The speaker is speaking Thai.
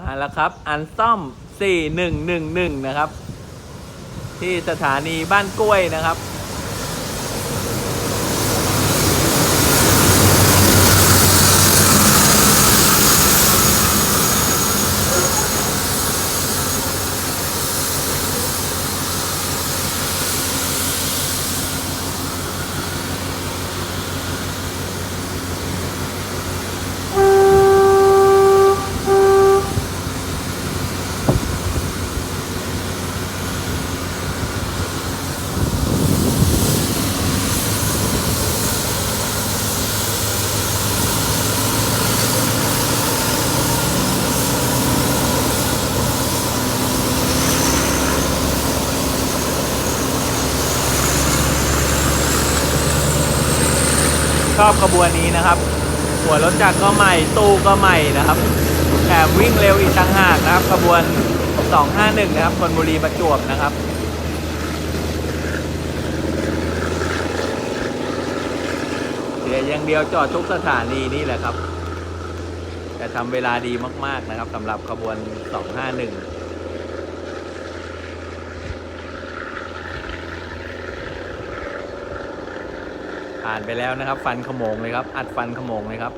มาแล้วครับ อันซ่อม 4111 นะครับ ที่สถานีบ้านกล้วยนะครับ ชอบขบวนนี้นะครับ หัวรถจักรก็ใหม่ตู้ก็ใหม่นะครับแถมวิ่งเร็วอีกต่างหากนะครับขบวน 251 นะครับธนบุรีประจวบนะครับเสียอย่างเดียวจอดทุกสถานีนี่แหละครับ แต่ทำเวลาดีมาก ๆ นะครับสำหรับขบวน 251 ผ่านไปแล้วนะครับ ฟันขโมงเลยครับ อัดฟันขโมงเลยครับ